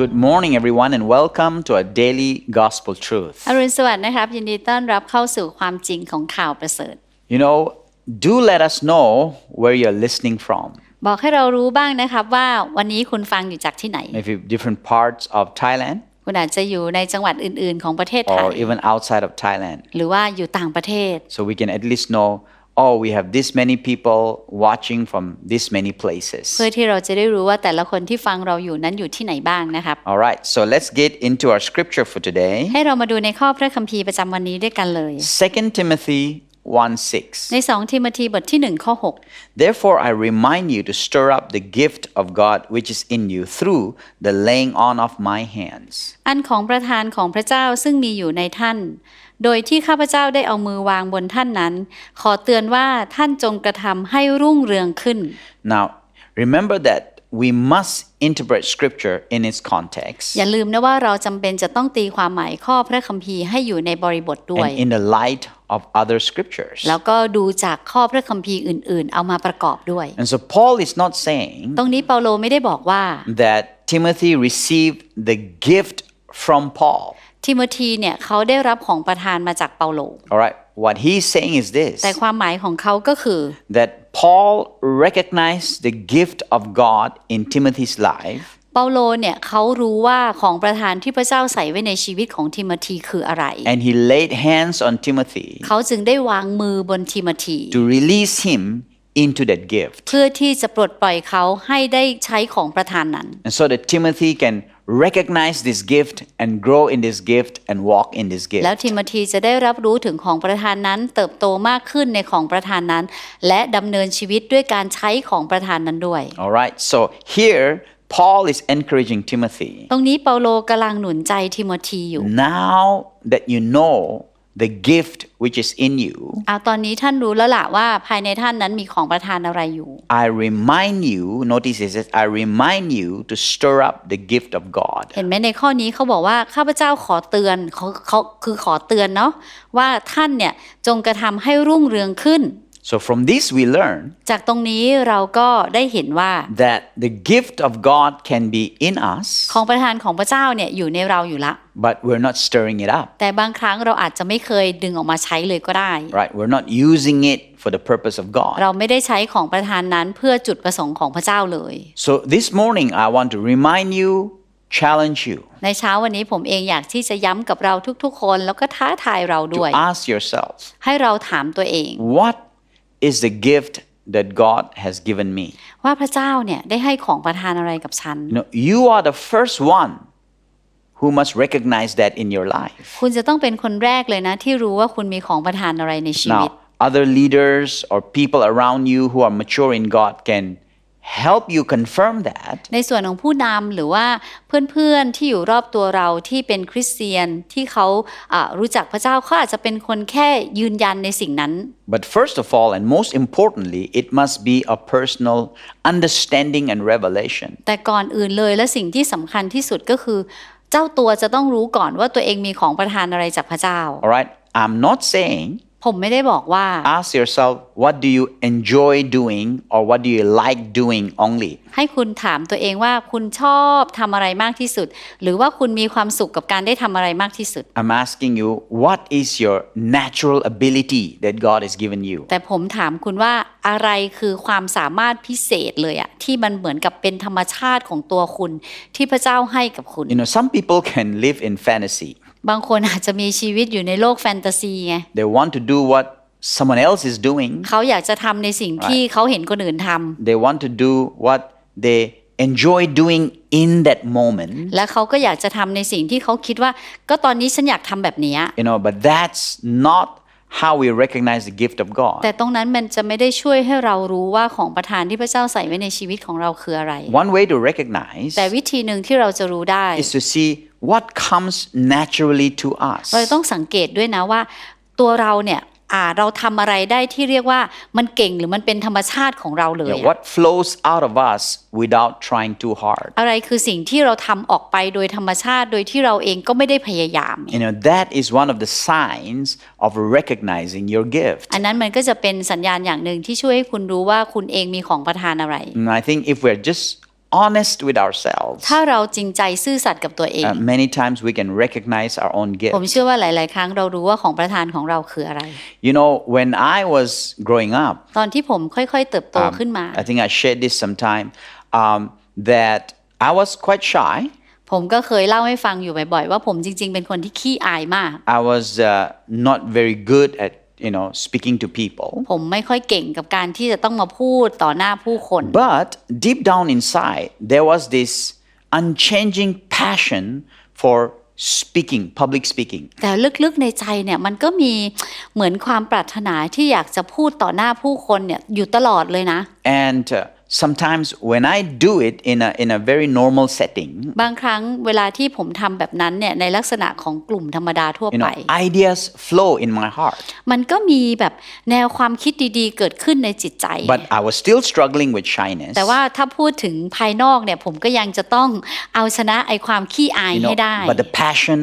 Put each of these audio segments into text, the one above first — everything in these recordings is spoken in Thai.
Good morning, everyone, and welcome to our daily gospel truth. อรุณสวัสดิ์นะครับ ยินดีต้อนรับเข้าสู่ความจริงของข่าวประเสริฐ You know, do let us know where you're listening from. บอกให้เรารู้บ้างนะครับว่าวันนี้คุณฟังอยู่จากที่ไหน Maybe different parts of Thailand คุณอาจจะอยู่ในจังหวัดอื่น ๆ ของประเทศไท or ย even outside of Thailand. หรือว่าอยู่ต่างประเทศ So we can at least know, oh, we have this many people watching from this many places. เพื่อที่เราจะได้รู้ว่าแต่ละคนที่ฟังเราอยู่นั้นอยู่ที่ไหนบ้างนะครับ All right, so let's get into our scripture for today. ให้เรามาดูในข้อพระคัมภีร์ประจำวันนี้ด้วยกันเลย 2 Timothy 1 6. ใน 2 ทิโมธีบทที่ 1 ข้อ Therefore, I remind you to stir up the gift of God which is in you through the laying on of my hands. 6 อันของประธานของพระเจ้าซึ่งมีอยู่ในท่าน โดยที่ข้าพเจ้าได้เอามือวางบนท่านนั้น ขอเตือนว่าท่านจงกระทำให้รุ่งเรืองขึ้น Now, remember that we must interpret scripture in its context อย่าลืมนะว่าเราจำเป็นจะต้องตีความหมายข้อพระคัมภีร์ให้อยู่ในบริบทด้วย and in the light of other scriptures. แล้วก็ดูจากข้อพระคัมภีร์อื่น ๆ เอามาประกอบด้วย And so, Paul is not saying ตรงนี้เปาโลไม่ได้บอกว่า that Timothy received the gift from Paul. ทิโมธีเนี่ยเขาได้รับของประทานมาจากเปาโล All right, what he's saying is this แต่ความหมายของเขาก็คือ that Paul recognized the gift of God in Timothy's life. เปาโลเนี่ยเขารู้ว่าของประทานที่พระเจ้าใส่ไว้ในชีวิตของทิโมธีคืออะไร And he laid hands on Timothy เขาจึงได้วางมือบนทิโมธี to release him into that gift. เพื่อที่จะปลดปล่อยเขาให้ได้ใช้ของประทานนั้น And so that Timothy can recognize this gift and grow in this gift and walk in this แล้ว gift. ทิโมธีจะได้รับรู้ถึงของประทานนั้น เติบโตมากขึ้นในของประทานนั้น และดำเนินชีวิตด้วยการใช้ของประทานนั้นด้วย All right, so here Paul is encouraging Timothy. ตรงนี้เปาโลกำลังหนุนใจทิโมธีอยู่ Now that you know the gift which is in you, เอาตอนนี้ท่านรู้แล้วล่ะว่าภายในท่านนั้นมีของประทานอะไรอยู่ I remind you, notice it says, I remind you to stir up the gift of God. เห็นไหมในข้อนี้เขาบอกว่าข้าพเจ้าขอเตือนเขาเขาคือขอเตือนเนาะว่าท่านเนี่ยจงกระทำให้รุ่งเรืองขึ้น So from this we learn จากตรงนี้เราก็ได้เห็นว่า that the gift of God can be in us, ของประทานของพระเจ้าเนี่ยอยู่ในเราอยู่ละ but we're not stirring it up. แต่บางครั้งเราอาจจะไม่เคยดึงออกมาใช้เลยก็ได้ Right? We're not using it for the purpose of God. เราไม่ได้ใช้ของประทานนั้นเพื่อจุดประสงค์ของพระเจ้าเลย So this morning I want to remind you, challenge you ในเช้าวันนี้ผมเองอยากที่จะย้ำกับเราทุกๆคน แล้วก็ท้าทายเราด้วย to ask yourself, ให้เราถามตัวเอง what is the gift that God has given me? ว่าพระเจ้าเนี่ยได้ให้ของประทานอะไรกับฉัน You know, you are the first one who must recognize that in your life. คุณจะต้องเป็นคนแรกเลยนะ ที่รู้ว่าคุณมีของประทานอะไรในชีวิต Now, other leaders or people around you who are mature in God can help you confirm that. ในส่วนของผู้นำหรือว่าเพื่อนๆที่อยู่รอบตัวเราที่เป็นคริสเตียนที่เขาอ่ารู้จักพระเจ้าเขาอาจจะเป็นคนแค่ยืนยันในสิ่งนั้น But first of all, and most importantly, it must be a personal understanding and revelation. แต่ก่อนอื่นเลยและสิ่งที่สำคัญที่สุดก็คือ เจ้าตัวจะต้องรู้ก่อนว่าตัวเองมีของประทานอะไรจากพระเจ้า All right? I'm not saying ผมไม่ได้บอกว่า ask yourself, what do you enjoy doing or what do you like doing only? ให้คุณถามตัวเองว่าคุณชอบทำอะไรมากที่สุด หรือว่าคุณมีความสุขกับการได้ทำอะไรมากที่สุด I'm asking you, what is your natural ability that God has given you? แต่ผมถามคุณว่าอะไรคือความสามารถพิเศษเลยอะที่มันเหมือนกับเป็นธรรมชาติของตัวคุณที่พระเจ้าให้กับคุณ You know, some people can live in fantasy. บางคนอาจจะมีชีวิตอยู่ในโลกแฟนตาซีไง They want to do what someone else is doing. เขาอยากจะทำในสิ่งที่เขาเห็นคนอื่นทำ They want to do what they enjoy doing in that moment. และเขาก็อยากจะทำในสิ่งที่เขาคิดว่า ก็ตอนนี้ฉันอยากทำแบบเนี้ย You know, but that's not how we recognize the gift of God. แต่ตรงนั้นมันจะไม่ได้ช่วยให้เรารู้ว่าของประทานที่พระเจ้าใส่ไว้ในชีวิตของเราคืออะไร One way to recognize แต่วิธีหนึ่งที่เราจะรู้ได้ is to see what comes naturally to us. เราต้องสังเกตด้วยนะว่า ตัวเราเนี่ยอ่าเราทำอะไรได้ที่เรียกว่ามันเก่งหรือมันเป็นธรรมชาติของเราเลย Yeah, อะ what flows out of us without trying too hard. อะไรคือสิ่งที่เราทำออกไปโดยธรรมชาติโดยที่เราเองก็ไม่ได้พยายาม You know, that is one of the signs of recognizing your gift. อันนั้นมันก็จะเป็นสัญญาณอย่างหนึ่งที่ช่วยให้คุณรู้ว่าคุณเองมีของประทานอะไร And I think if we're just honest with ourselves, ถ้าเราจริงใจซื่อสัตย์กับตัวเอง uh, many times we can recognize our own ผม gift. เชื่อว่าหลาย ๆ ครั้งเรารู้ว่าของประทานของเราคืออะไร You know, when I was growing up, ตอนที่ผมค่อย ๆ เติบโต um, ขึ้นมา I think I shared this sometime, um, that I was quite shy. ผมก็เคยเล่าให้ฟังอยู่บ่อย ๆ ว่าผมจริง ๆ เป็นคนที่ขี้อายมาก I was uh, not very good at, you know, speaking to people. ผมไม่ค่อยเก่งกับการที่จะต้องมาพูดต่อหน้าผู้คน But deep down inside, there was this unchanging passion for speaking, public speaking. แต่ลึกๆในใจเนี่ยมันก็มีเหมือนความปรารถนาที่อยากจะพูดต่อหน้าผู้คนเนี่ยอยู่ตลอดเลยนะ And uh, sometimes when I do it in a, in a very normal setting, บางครั้งเวลาที่ผมทำแบบนั้นเนี่ยในลักษณะของกลุ่มธรรมดาทั่ว you ไป know, ideas flow in my heart. มันก็มีแบบแนวความคิดดีๆ เกิดขึ้นในจิตใจ But I was still struggling with shyness. แต่ว่าถ้าพูดถึงภายนอกเนี่ยผมก็ยังจะต้องเอาชนะไอความขี้อาย you ให้ know, ได้ but the passion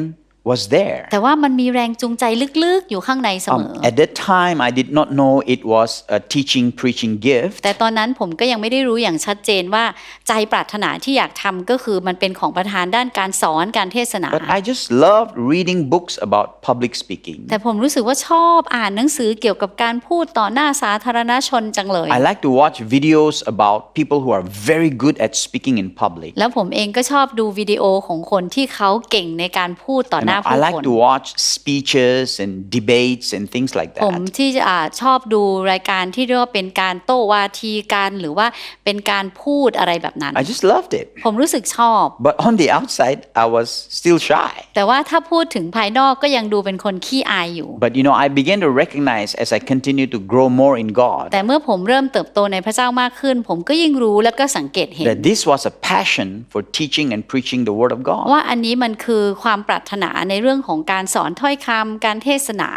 was there. แต่ว่ามันมีแรงจูงใจลึกๆ อยู่ข้างในเสมอ Um, at that time, I did not know it was a teaching, preaching gift. แต่ตอนนั้นผมก็ยังไม่ได้รู้อย่างชัดเจนว่าใจปรารถนาที่อยากทำก็คือมันเป็นของประธานด้านการสอนการเทศนา But I just loved reading books about public speaking. แต่ผมรู้สึกว่าชอบอ่านหนังสือเกี่ยวกับการพูดต่อหน้าสาธารณชนจังเลย I like to watch videos about people who are very good at speaking in public. แล้วผมเองก็ชอบดูวิดีโอของคนที่เขาเก่งในการพูดต่อ You หน้know, I ผู้ like คน to watch speeches and debates and things like ผม that. ที่จะอ่าชอบดูรายการที่เรียกว่าเป็นการโต้วาทีกันหรือว่าเป็นการพูดอะไรแบบนั้น I just loved it. ผมรู้สึกชอบ But on the outside, I was still shy. แต่ว่าถ้าพูดถึงภายนอกก็ยังดูเป็นคนขี้อายอยู่ But you know, I began to recognize as I continue to grow more in God แต่เมื่อผมเริ่มเติบโตในพระเจ้ามากขึ้น ผมก็ยิ่งรู้แล้วก็สังเกตเห็น that this was a passion for teaching and preaching the Word of God. ว่าอันนี้มันคือความปรารถนา ในเรื่องของการสอนถ้อยคำการเทศนา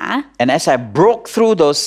And as I broke through those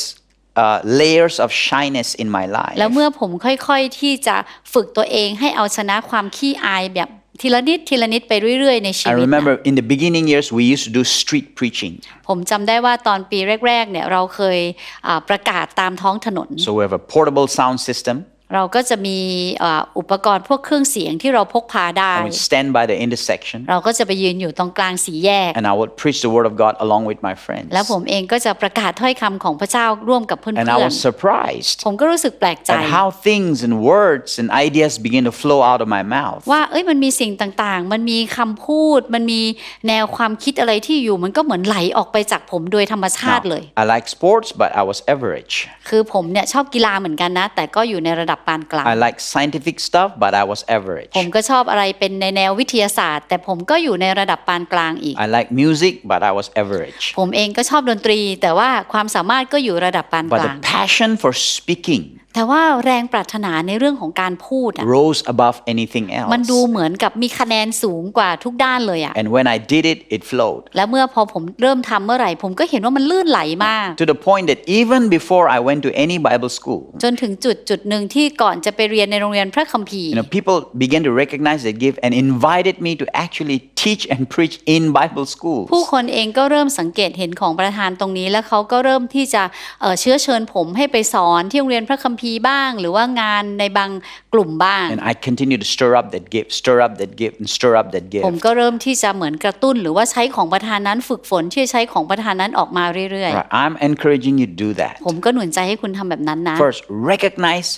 uh, layers of shyness in my แล้ว life, เมื่อผมค่อยๆที่จะฝึกตัวเองให้เอาชนะความขี้อายแบบทีละนิดทีละนิดไปเรื่อยๆในชี I วิตนะ remember in the beginning years, we used to do street preaching. ผมจำได้ว่าตอนปีแรกๆเนี่ยเราเคยอ่าประกาศตามท้องถนน So we have a portable sound system, เราก็จะมีอ่าอุปกรณ์พวกเครื่องเสียงที่เราพกพาได้ and we stand by the intersection, เราก็จะไปยืนอยู่ตรงกลางสี่แยก and I would preach the Word of God along with my friends. แล้วผมเองก็จะประกาศถ้อยคำของพระเจ้าร่วมกับเพื่ And I อน was surprised ๆผมก็รู้สึกแปลกใจ at how things and words and ideas began to flow out of my mouth. ว่าเอ้ยมันมีสิ่งต่างๆ มันมีคำพูด มันมีแนวความคิดอะไรที่อยู่ มันก็เหมือนไหลออกไปจากผมโดยธรรมชาติเลย I like sports, but I was average. คือผมเนี่ยชอบกีฬาเหมือนกันนะ แต่ก็อยู่ในระดับปานกลาง I like scientific stuff, but I was average. ผมก็ชอบอะไรเป็นในแนววิทยาศาสตร์ แต่ผมก็อยู่ในระดับปานกลางอีก I like music, but I was average. ผมเองก็ชอบดนตรี แต่ว่าความสามารถก็อยู่ระดับปานก But ลา the ง passion for speaking แต่ว่าแรงปรารถนาในเรื่องของการพูดอะ rose above anything มัน else. ดูเหมือนกับมีคะแนนสูงกว่าทุกด้านเลยอะ And when I did it, it flowed แล้วเมื่อพอผมเริ่มทำเมื่อไหร่ ผมก็เห็นว่ามันลื่นไหลมาก to the point that even before I went to any Bible school, จนถึงจุดจุดหนึ่งที่ก่อนจะไปเรียนในโรงเรียนพระคัมภีร์ you know, people began to recognize that gift and invited me to actually teach and preach in Bible ผู้ schools. คนเองก็เริ่มสังเกตเห็นของประธานตรงนี้ แล้วเขาก็เริ่มที่จะเอ่อเชื้อเชิญผมให้ไปสอนที่โรงเรียนพระคัมภีร์บ้าง หรือว่างานในบางกลุ่มบ้าง And I continue to stir up that gift, stir up that gift, and stir up that ผม gift. ก็เริ่มที่จะเหมือนกระตุ้น หรือว่าใช้ของประธานนั้นฝึกฝนที่จะใช้ของประธานนั้นออกมาเรื่อย Right. I'm encouraging you to do that. ๆ ผมก็หนุนใจให้คุณทำแบบนั้นนะ First, recognize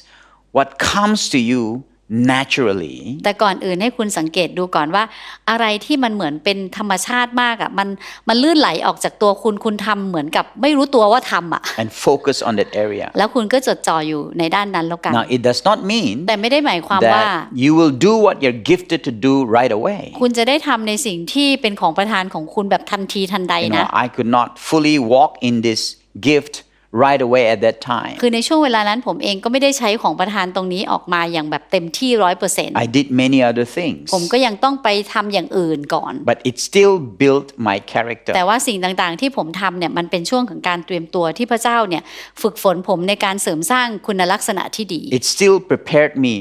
what comes to you naturally แต่ก่อนอื่นให้คุณสังเกตดูก่อนว่า อะไรที่มันเหมือนเป็นธรรมชาติมากอะ่ะมันมันลื่นไหลออกจากตัวคุณคุณทำเหมือนกับไม่รู้ตัวว่าทำอะ and focus on that area. แล้วคุณก็จดจ่ออยู่ในด้านนั้นแล้วกัน Now, it does not mean แต่ไม่ได้หมายความว่า that you will do what you're gifted to do right away. คุณจะได้ทำในสิ่งที่เป็นของประธานของคุณแบบทันทีทันใด You นะ know, I could not fully walk in this gift right away at that time. คือในช่วงเวลานั้นผมเองก็ไม่ได้ใช้ของประธานตรงนี้ออกมาอย่างแบบเต็มที่ร้อยเปอร์เซ็นต์ I did many other things, ผมก็ยังต้องไปทำอย่างอื่นก่อน but it still built my character. แต่ว่าสิ่งต่างๆที่ผมทำเนี่ยมันเป็นช่วงของการเตรียมตัวที่พระเจ้าเนี่ยฝึกฝนผมในการเสริมสร้างคุณลักษณะที่ดี It still prepared me,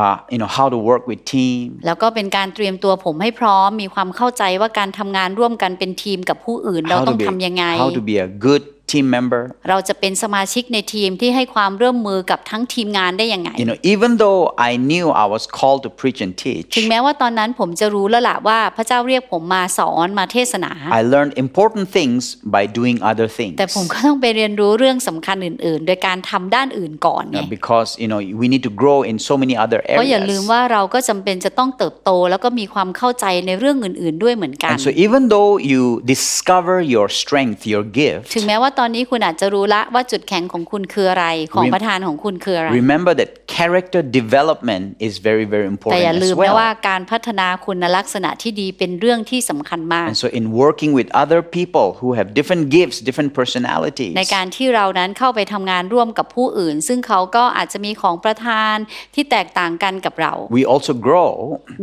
uh, you know, how to work with team, แล้วก็เป็นการเตรียมตัวผมให้พร้อม มีความเข้าใจว่าการทำงานร่วมกันเป็นทีมกับผู้อื่น เรา how ต้อ to ง be, ทำยังไง how to be a good team member. เราจะเป็นสมาชิกในทีมที่ให้ความร่วมมือกับทั้งทีมงานได้ยังไง You know, even though I knew I was called to preach and teach, ถึงแม้ว่าตอนนั้นผมจะรู้แล้วล่ะว่าพระเจ้าเรียกผมมาสอนมาเทศนา I learned important things by doing other things. แต่ผมก็ต้องไปเรียนรู้เรื่องสำคัญอื่นๆ โดยการทำด้านอื่นก่อนไง Uh, because you know we need to grow in so many other เพราะอย่าลืม areas. ว่าเราก็จำเป็นจะต้องเติบโต แล้วก็มีความเข้าใจในเรื่องอื่นๆ ด้วยเหมือนกัน And so even though you discover your strength, your gift, ถึงแม้ว่าตอนนี้คุณอาจจะรู้ละว่าจุดแข็งของคุณคืออะไรของประธานของคุณคืออะไร remember that character development is very very แต่ important อย่าลืม as นะว่า well. การพัฒนาคุณลักษณะที่ดีเป็นเรื่องที่สำคัญมาก And so in working with other people who have different gifts, different personalities, ในการที่เรานั้นเข้าไปทำงานร่วมกับผู้อื่น ซึ่งเขาก็อาจจะมีของประธานที่แตกต่างกันกับเรา we also grow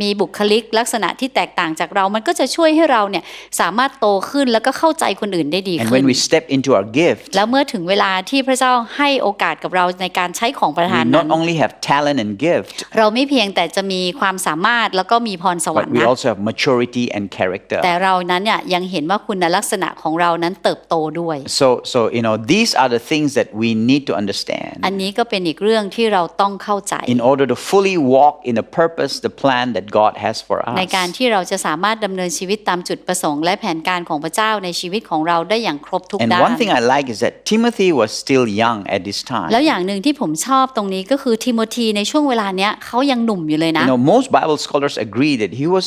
มีบุคลิกลักษณะที่แตกต่างจากเรา มันก็จะช่วยให้เราเนี่ยสามารถโตขึ้นแล้วก็เข้าใจคนอื่นได้ดี and ขึ้น when we step into our gift แล้วเมื่อถึงเวลาที่พระเจ้าให้โอกาสกับเราในการใช้ของประธา we นนั้น not only have talent and gift เราไม่เพียงแต่จะมีความสามารถแล้วก็มีพรสวรร but ค์ we นะ also have maturity and character แต่เรานั้นเนี่ยยังเห็นว่าคุณลักษณะของเรานั้นเติบโตด้วย so so you know these are the things that we need to understand อันนี้ก็เป็นอีกเรื่องที่เราต้องเข้าใจ in order to fully walk in the purpose the plan that God has for ใน us การที่เราจะสามารถดำเนินชีวิตตามจุดประสงค์และแผนการของพระเจ้าในชีวิตของเราได้อย่างครบทุก and ด้าน one thing I like is that Timothy was still young at this time แล้วอย่างหนึ่งที่ผมชอบตรงนี้ก็คือทิโมธีในช่วงเวลาเนี้ยเขายังหนุ่มอยู่เลยนะ You know, most Bible scholars agree that he was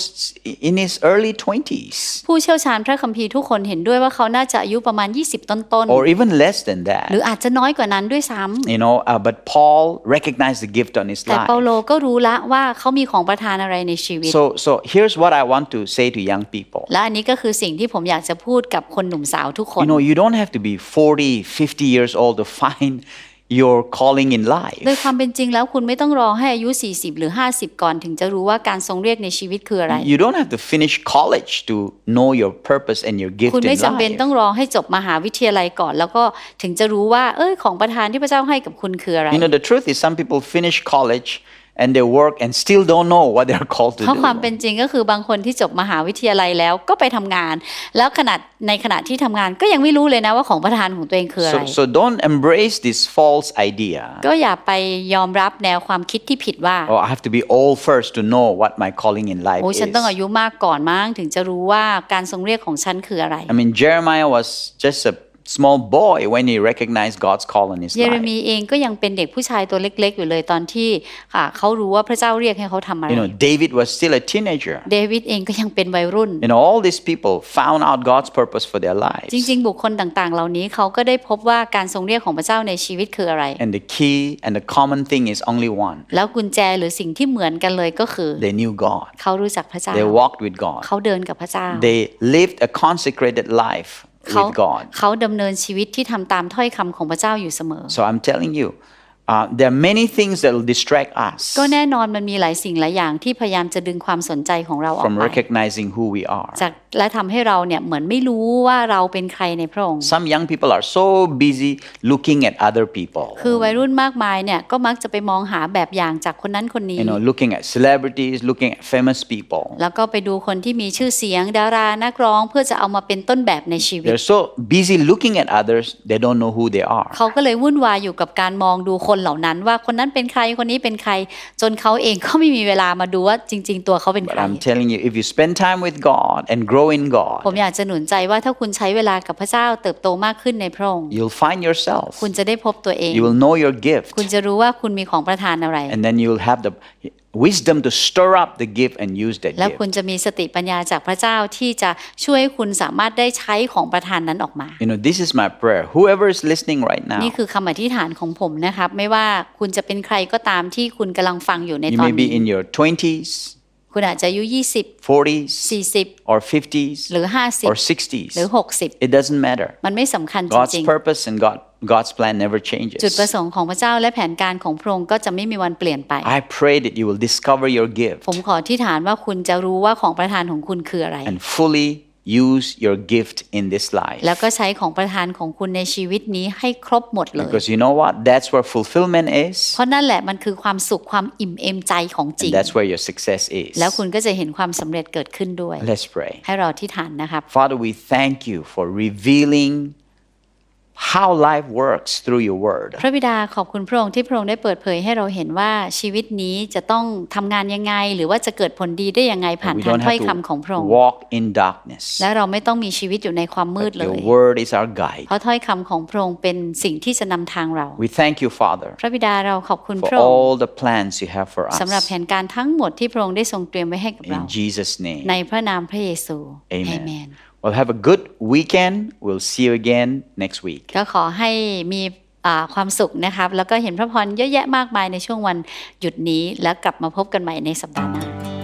in his early 20s ผู้เชี่ยวชาญพระคัมภีร์ทุกคนเห็นด้วยว่าเขาน่าจะอายุประมาณ 20 ต้น or even less than ๆหรือ that. อาจจะน้อยกว่านั้นด้วยซ้ำ You know, uh, but Paul recognized the gift on his แต่เปา life. โลก็รู้ละว่าเขามีของประทานอะไรในชีวิต So, so here's what I want to say to young people. และอันนี้ก็คือสิ่งที่ผมอยากจะพูดกับคนหนุ่มสาวทุกคน You know, you don't have to be 40, 50 years old to find your calling in โดย life. ความเป็นจริงแล้วคุณไม่ต้องรอให้อายุ 40 หรือ 50 ก่อนถึงจะรู้ว่าการทรงเรียกในชีวิตคืออะไร You don't have to finish college to know your purpose and your gift คุณไม่ in จำเป็นต้อ life. งรอให้จบมหาวิทยาลัยก่อน แล้วก็ถึงจะรู้ว่าเอ้ยของประทานที่พระเจ้าให้กับคุณคืออะไร You know, the truth is some people finish college and they work and still don't know what they're called to เพราะความ do. เป็นจริงก็คือบางคนที่จบมหาวิทยาลัยแล้วก็ไปทำงาน แล้วขณะในขณะที่ทำงานก็ยังไม่รู้เลยนะว่าของประทานของตัวเองคืออะไร So, so don't embrace this false idea. ก็อย่าไปยอมรับแนวความคิดที่ผิดว่า Oh, I have to be old first to know what my calling in life โอ้ย is. ฉันต้องอายุมากก่อนมั้งถึงจะรู้ว่าการทรงรียกของฉันคืออะไร I mean, Jeremiah was just a small boy when he recognized God's call on his เยเร life. มีเองก็ยังเป็นเด็กผู้ชายตัวเล็ก ๆ อยู่เลยตอนที่ค่ะเขารู้ว่าพระเจ้าเรียกให้เขาทำอะไร You know, David was still a teenager. เดวิดเองก็ยังเป็นวัยรุ่น You know, all these people found out God's purpose for their lives. จริง ๆ บุคคลต่าง ๆ เหล่านี้เขาก็ได้พบว่าการทรงเรียกของพระเจ้าในชีวิตคืออะไร And the key and the common thing is only one แล้วกุญแจหรือสิ่งที่เหมือนกันเลยก็คือ they knew God, เขารู้จักพระเจ้า they walked with God, เขาเดินกับพระเจ้า they lived a consecrated life เขา with God. เขาดำเนินชีวิตที่ทำตามถ้อยคำของพระเจ้าอยู่เสมอ So I'm telling you, uh, there are many things that will distract us ก็แน่นอนมันมีหลายสิ่งหลายอย่างที่พยายามจะดึงความสนใจของเราออก from ไป recognizing who we are. จากและทำให้เราเนี่ยเหมือนไม่รู้ว่าเราเป็นใครในพระองค์ Some young people are so busy looking at other people. คือวัยรุ่นมากมายเนี่ยก็มักจะไปมองหาแบบอย่างจากคนนั้นคนนี้ You know, looking at celebrities, looking at famous people. แล้วก็ไปดูคนที่มีชื่อเสียงดารานักร้องเพื่อจะเอามาเป็นต้นแบบในชีวิต They're so busy looking at others, they don't know who they are. เขาก็เลยวุ่นวายอยู่กับการมองดูคนเหล่านั้น ว่าคนนั้นเป็นใครคนนี้เป็นใคร จนเขาเองก็ไม่มีเวลามาดูว่าจริง ๆ ตัวเขาเป็นใค But ร I'm telling you, if you spend time with God and grow in ผม God, อยากจะหนุนใจว่าถ้าคุณใช้เวลากับพระเจ้าเติบโตมากขึ้นในพระองค์ you'll find yourself. คุณจะได้พบตัวเอง You will know your gift. คุณจะรู้ว่าคุณมีของประทานอะไร And then you'll have the wisdom to stir up the gift and use that แล้วคุณ gift. จะมีสติปัญญาจากพระเจ้าที่จะช่วยให้คุณสามารถได้ใช้ของประทานนั้นออกมา You know, this is my prayer. Whoever is listening right now, นี่คือคำอธิษฐานของผมนะครับ ไม่ว่าคุณจะเป็นใครก็ตามที่คุณกำลังฟังอยู่ใน you ตอน may be นี้ in your 20s, คุณอาจจะอายุ20 40s, 40 or 50s, หรือ or 50หรือ 60s. 60 It doesn't matter. มันไม่สำคัญจ God's ริง purpose and God, God's plan never ๆจุดประ changes. สงค์ของพระเจ้าและแผนการของพระองค์ก็จะไม่มีวันเปลี่ยนไป I pray that you will discover your gift ผมขอที่ฐานว่าคุณจะรู้ว่าของประทานของคุณคืออะไร and fully use your gift in this life. แล้วก็ใช้ของประทานของคุณในชีวิตนี้ให้ครบหมดเลย Because you know what? That's where fulfillment is. เพราะนั่นแหละมันคือความสุขความอิ่มเอมใจของจริง And that's where your success is. แล้วคุณก็จะเห็นความสำเร็จเกิดขึ้นด้วย Let's pray. ให้เราที่ฐานนะครับ Father, we thank you for revealing how life works through your word. พระบิดาขอบคุณพระองค์ที่พระองค์ได้เปิดเผยให้เราเห็นว่าชีวิตนี้จะต้องทำงานยังไง หรือว่าจะเกิดผลดีได้ยังไงผ่าน We ทาง don't ถ้อย have คำของพระอง to ค์ walk in darkness. และเราไม่ต้องมีชีวิตอยู่ในความมืด But เล your ย word is our guide. เพราะถ้อยคำของพระองค์เป็นสิ่งที่จะนำทางเรา We thank you, Father, พระบิดาเราขอบคุณ for พระองค์ all the plans you have for สำหรับ us. แผนการทั้งหมดที่พระองค์ได้ทรงเตรียมไว้ให้กับเรา In Jesus' name. ในพระนามพระเยซู Amen. Well, have a good weekend. We'll see you again next week. ก็ขอให้มีความสุขนะครับ แล้วก็เห็นพระพรเยอะแยะมากมายในช่วงวันหยุดนี้ แล้วกลับมาพบกันใหม่ในสัปดาห์หน้า